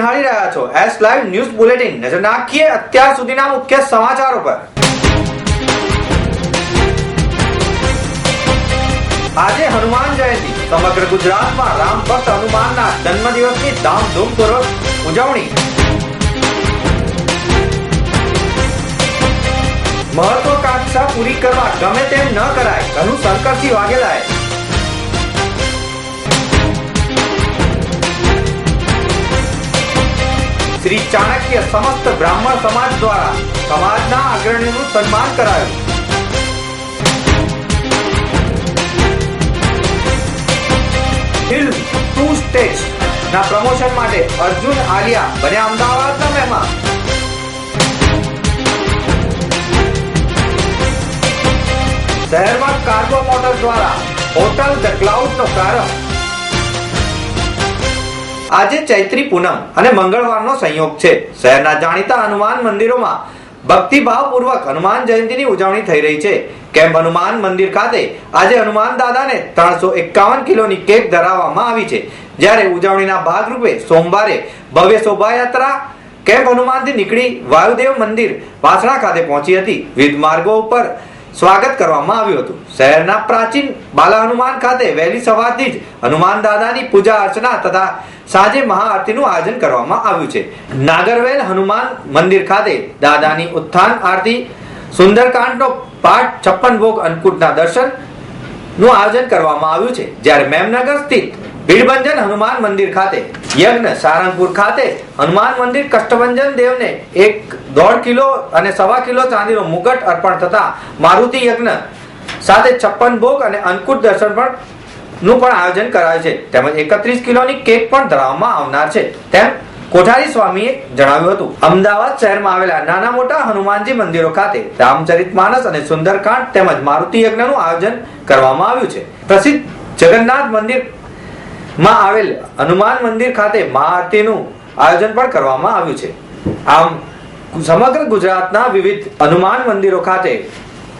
છો. S live news bulletin. નજર નાખીએ અત્યાર સુધીના મુખ્ય સમાચારો પર. આજે હનુમાન જયંતિ. સમગ્ર ગુજરાતમાં રામ ભક્ત હનુમાનના જન્મદિવસની ધામધૂમપૂર્વક ઉજવણી. મહત્વકાંક્ષા પૂરી કરવા ગમે તેમ ન કરાય. ઘણું શંકરસિંહ વાઘેલાએ શ્રી ચાણક્ય સમસ્ત બ્રાહ્મણ સમાજ દ્વારા સમાજના અગ્રણીનું સન્માન કરાયું. ફિલ્મ ટુ સ્ટેજ ના પ્રમોશન માટે અર્જુન આલિયા બન્યા અમદાવાદના મહેમાન. શહેરમાં કાર્ગો મોટર દ્વારા હોટલ ધ ક્લાઉડ નો પ્રારંભ. આજે ચૈત્રી પૂનમ અને મંગળવારનો સંયોગ છે. શહેરના જાણીતા હનુમાન મંદિરોમાં ભક્તિભાવપૂર્વક હનુમાન જયંતિની ઉજવણી થઈ રહી છે. કેમ્પ હનુમાન મંદિર ખાતે આજે હનુમાન દાદાને ત્રણસો એકાવન કિલોની કેક ધરાવવામાં આવી છે. જ્યારે ઉજવણીના ભાગરૂપે સોમવારે ભવ્ય શોભાયાત્રા કેમ્પ હનુમાનથી નીકળી વાયુદેવ મંદિર વાસણા ખાતે પહોંચી હતી. વિવિધ માર્ગો ઉપર સ્વાગત કરવામાં આવ્યું હતું. શહેરના પ્રાચીન બાલા હનુમાન ખાતે વહેલી સવારથી જ હનુમાન દાદાની પૂજા અર્ચના તથા સાંજે મહાઆરતીનું આયોજન કરવામાં આવ્યું છે. નાગરવેલ હનુમાન મંદિર ખાતે દાદાની ઉત્થાન આરતી, સુંદરકાંડનો પાઠ, છપ્પન ભોગ અન્નકૂટના દર્શનનું આયોજન કરવામાં આવ્યું છે. જ્યારે મેમનગર સ્થિત ભીડભંજન હનુમાન મંદિર ખાતે યજ્ઞ, સારંગપુર ખાતે હનુમાન મંદિર કષ્ટભંજન દેવને એક દોઢ કિલો અને સવા કિલો ચાંદીનો મુગટ અર્પણ થતા મારુતિ યજ્ઞ સાથે છપ્પન ભોગ અને અંકુટ દર્શન પણ નું પણ આયોજન કરાયું છે. તેમજ એકત્રીસ કિલોની કેક પણ ધરાવવામાં આવનાર છે. તેમ કોઠારી સ્વામીએ જણાવ્યું હતું. અમદાવાદ શહેરમાં આવેલા નાના મોટા હનુમાનજી મંદિરો ખાતે રામચરિત માનસ અને સુંદરકાંડ તેમજ મારુતિ યજ્ઞનું આયોજન કરવામાં આવ્યું છે. પ્રસિદ્ધ જગન્નાથ મંદિર માં આવેલ હનુમાન મંદિર ખાતે મહાઆરતીનું આયોજન પણ કરવામાં આવ્યું છે. આમ, સમગ્ર ગુજરાતના વિવિધ હનુમાન મંદિરો ખાતે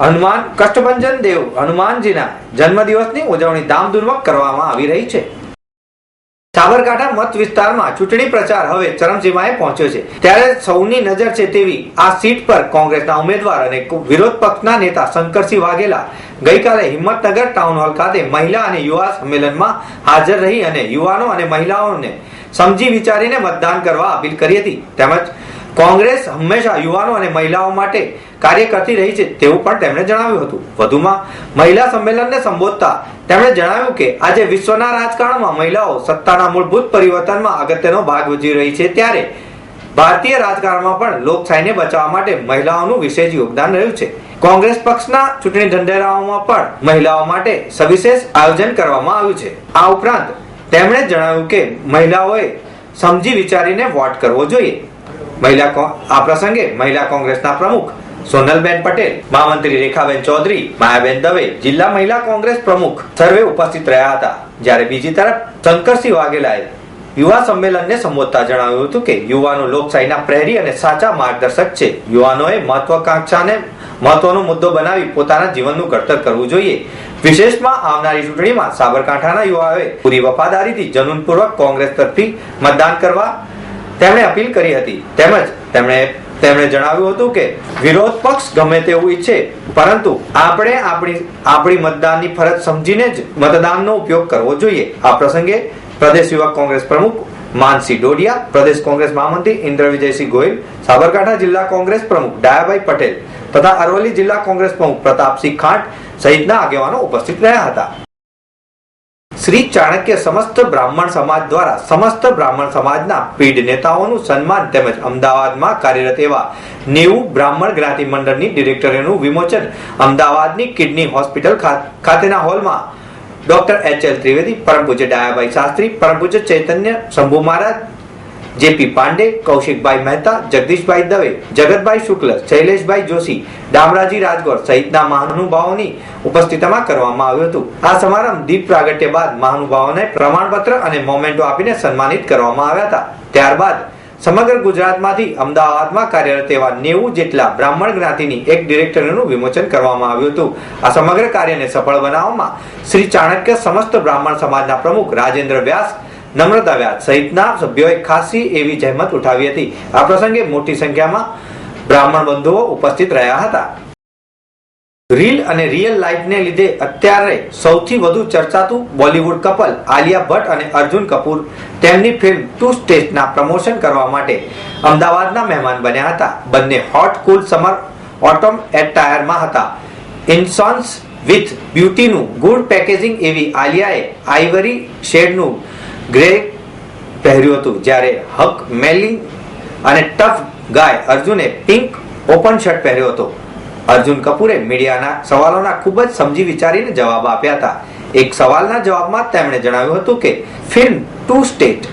હનુમાન કષ્ટભંજન દેવ હનુમાનજીના જન્મદિવસની ઉજવણી ધામધૂમક કરવામાં આવી રહી છે. સાબરકાંઠા મત વિસ્તારમાં ચૂંટણી પ્રચાર હવે ચરમસીમાએ પહોંચ્યો છે. ત્યારે સૌની નજર છે તેવી આ સીટ પર કોંગ્રેસના ઉમેદવાર અને વિરોધ પક્ષના નેતા શંકરસિંહ વાઘેલા ગઈકાલે હિંમતનગર ટાઉન હોલ ખાતે મહિલા અને યુવા સંમેલનમાં હાજર રહી અને યુવાનો અને મહિલાઓને સમજી વિચારીને મતદાન કરવા અપીલ કરી હતી. તેમજ કોંગ્રેસ હંમેશા યુવાનો અને મહિલાઓ માટે કાર્ય કરતી રહી છે તેવું પણ તેમણે જણાવ્યું હતું. વધુમાં મહિલા સંમેલનને સંબોધતા તેમણે જણાવ્યું કે આજે વિશ્વના રાજકારણમાં મહિલાઓ સત્તાના મૂળભૂત પરિવર્તનમાં અગત્યનો ભાગ ભજવી રહી છે ત્યારે ભારતીય રાજકારણમાં પણ લોકશાહીને બચાવવા માટે મહિલાઓનું વિશેષ યોગદાન રહ્યું છે. કોંગ્રેસ પક્ષના ચૂંટણી ઢંઢેરાઓમાં પણ મહિલાઓ માટે સવિશેષ આયોજન કરવામાં આવ્યું છે. આ ઉપરાંત તેમણે જણાવ્યું કે મહિલાઓએ સમજી વિચારીને વોટ કરવો જોઈએ. મહિલા આ પ્રસંગે મહિલા કોંગ્રેસના પ્રમુખ સોનલબેન પટેલ, મહામંત્રી રેખાબેન ચૌધરી, માયાબેન દવે, જિલ્લા મહિલા કોંગ્રેસ પ્રમુખ સર્વે ઉપસ્થિત રહ્યા હતા. જ્યારે બીજી તરફ શંકરસિંહ વાઘેલાએ યુવા સંમેલનને સંબોધતા જણાવ્યું હતું કે યુવાનો લોકશાહીના પ્રહરી અને સાચા માર્ગદર્શક છે. યુવાનોએ મહત્વાકાંક્ષાને મહત્વનો મુદ્દો બનાવી પોતાના જીવનનું ઘડતર કરવું જોઈએ. વિશેષમાં આવનારી ચૂંટણીમાં સાબરકાંઠાના યુવાઓએ પૂરી વફાદારીથી જનૂનપૂર્વક કોંગ્રેસ તરફી મતદાન કરવા તેમણે અપીલ કરી હતી. તેમજ તેમણે તેમણે જણાવ્યું હતું કે વિરોધ પક્ષ ગમે તેવું ઈચ્છે, પરંતુ આપણે આપણી આપણી મતદાનની ફરજ સમજીને જ મતદાનનો ઉપયોગ કરવો જોઈએ. આ પ્રસંગે પ્રદેશ યુવક કોંગ્રેસ પ્રમુખ માનસી ડોડિયા, પ્રદેશ કોંગ્રેસ મહામંત્રી ઇન્દ્ર વિજયસિંહ ગોયલ, સાબરકાંઠા જિલ્લા કોંગ્રેસ પ્રમુખ ડાયાભાઈ પટેલ તથા અરવલ્લી જિલ્લા કોંગ્રેસ પ્રમુખ પ્રતાપસિંહ ખાંટ સહિતના આગેવાનો ઉપસ્થિત રહ્યા હતા. શ્રી ચાણક્ય સમસ્ત બ્રાહ્મણ સમાજ દ્વારા સમસ્ત બ્રાહ્મણ સમાજના પીઢ નેતાઓનું સન્માન તેમજ અમદાવાદમાં કાર્યરત એવા નેવું બ્રાહ્મણ જ્ઞાતિ મંડળની ડિરેક્ટરીનું વિમોચન અમદાવાદની કિડની હોસ્પિટલ ખાતેના હોલમાં ડોક્ટર એચ એલ ત્રિવેદી પરમ પૂજ્ય ડાયાભાઈ શાસ્ત્રી પરમ પૂજ્ય ચૈતન્ય શંભુ મહારાજ જેપી પાંડે, કૌશિકભાઈ મહેતા, જગદીશભાઈ દવે, જગતભાઈ શુક્લ, શૈલેષભાઈ જોશી દામરાજી રાજગોર સહિતના મહાનુભાવોની ઉપસ્થિતિમાં કરવામાં આવ્યું હતું. આ સમારંભ દીપ પ્રાગટ્ય બાદ મહાનુભાવોને પ્રમાણપત્ર અને મોમેન્ટો આપીને સન્માનિત કરવામાં આવ્યા હતા. ત્યારબાદ સમગ્ર ગુજરાતમાંથી અમદાવાદમાં કાર્યરત એવા નેવું જેટલા બ્રાહ્મણ જ્ઞાતિની એક ડિરેક્ટરીનું વિમોચન કરવામાં આવ્યું હતું. આ સમગ્ર કાર્યને સફળ બનાવવામાં શ્રી ચાણક્ય સમસ્ત બ્રાહ્મણ સમાજના પ્રમુખ રાજેન્દ્ર વ્યાસ નમ્રતા વ્યાસ સહિતના સભ્યોએ ખાસી એવી જહેમત ઉઠાવી હતી. આ પ્રસંગે મોટી સંખ્યામાં બ્રાહ્મણ બંધુઓ ઉપસ્થિત રહ્યા હતા. રીલ અને રિયલ લાઈફને લીધે અત્યારે સૌથી વધુ ચર્ચાતું બોલિવૂડ કપલ આલિયા ભટ્ટ અને અર્જુન કપૂર તેમની ફિલ્મ ટુ સ્ટેટના પ્રમોશન કરવા માટે અમદાવાદના મહેમાન બન્યા હતા. બંને હોટ, કુલ સમર ઓટમ એટાયરમાં હતા. ઇન્સોન્સ વિથ બ્યુટીનું ગુડ પેકેજિંગ એવી આલિયાએ આઈવરી શેડનું ગ્રે પહેર્યું હતું, જ્યારે હક મેલી અને ટફ ગાય અર્જુને પિંક ઓપન શર્ટ પહેર્યો હતો. અર્જુન કપૂરે મીડિયાના સવાલોના ખૂબ જ સમજી વિચારીને જવાબ આપ્યા હતા. એક સવાલના જવાબમાં તેમણે જણાવ્યું હતું કે, ફિલ્મ ટુ સ્ટેટ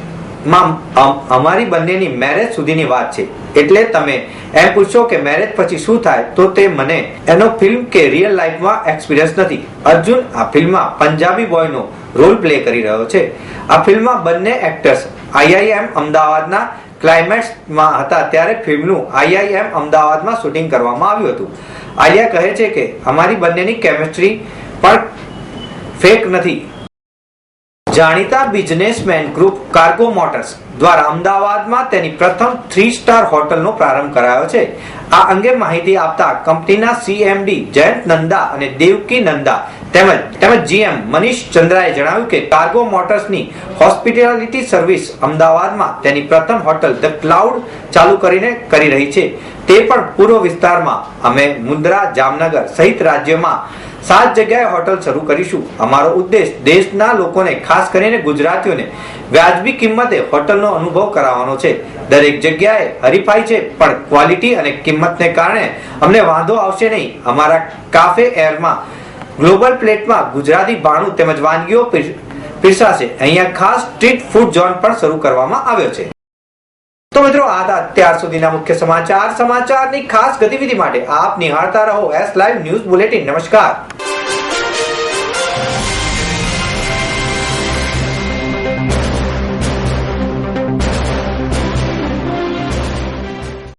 માં, અમ- અમારી બંનેની મેરેજ સુધીની વાત છે. એટલે તમે એમ પૂછો કે મેરેજ પછી શું થાય, તો તે મને એનો ફિલ્મ કે રિયલ લાઈફમાં એક્સપિરિયન્સ નથી. અર્જુન, આ ફિલ્મમાં પંજાબી બોયનો રોલ પ્લે કરી રહ્યો છે. આ ફિલ્મમાં બંને એક્ટર્સ આઈઆઈએમ અમદાવાદના ક્લાઇમેક્સમાં હતા ત્યારે ફિલ્મનું આઈઆઈએમ અમદાવાદમાં શૂટિંગ કરવામાં આવ્યું હતું. આલિયા કહે છે કે અમારી બંનેની કેમિસ્ટ્રી પણ ફેક નથી. જાણીતા બિઝનેસમેન ગ્રુપ કાર્ગો મોટર્સ દ્વારા અમદાવાદમાં તેની પ્રથમ થ્રી સ્ટાર હોટલનો પ્રારંભ કરાયો છે. આ અંગે માહિતી આપતા કંપનીના સીએમડી જયંત નંદા અને દેવકી નંદા તેમજ તેમજ જીએમ મનીષ ચંદ્રાએ જણાવ્યું કે કાર્ગો મોટર્સની હોસ્પિટાલિટી સર્વિસ અમદાવાદમાં તેની પ્રથમ હોટલ ધ ક્લાઉડ ચાલુ કરીને કરી રહી છે. તે પણ પૂર્વ વિસ્તારમાં અમે મુન્દ્રા, જામનગર સહિત રાજ્યમાં સાત જગ્યાએ હોટલ શરૂ કરીશું. અમારો ઉદ્દેશ દેશના લોકોને, ખાસ કરીને ગુજરાતીઓને, વ્યાજબી કિંમતે હોટલનો અનુભવ કરાવવાનો છે. દરેક જગ્યાએ હરીફાઈ છે, પણ ક્વોલિટી અને કિંમતને કારણે અમને વાંધો આવશે નહીં. અમારા કાફે એરમાં ગ્લોબલ પ્લેટમાં ગુજરાતી ભાણું તેમજ વાનગીઓ પીરસાશે. અહીંયા ખાસ સ્ટ્રીટ ફૂડ ઝોન પણ શરૂ કરવામાં આવ્યો છે. તો મિત્રો, આ અત્યાર સુધીના મુખ્ય સમાચાર. સમાચારની ખાસ ગતિવિધિ માટે આપ નિહાળતા રહો. એસ લાઈવ ન્યૂઝ બુલેટિન નમસ્કાર.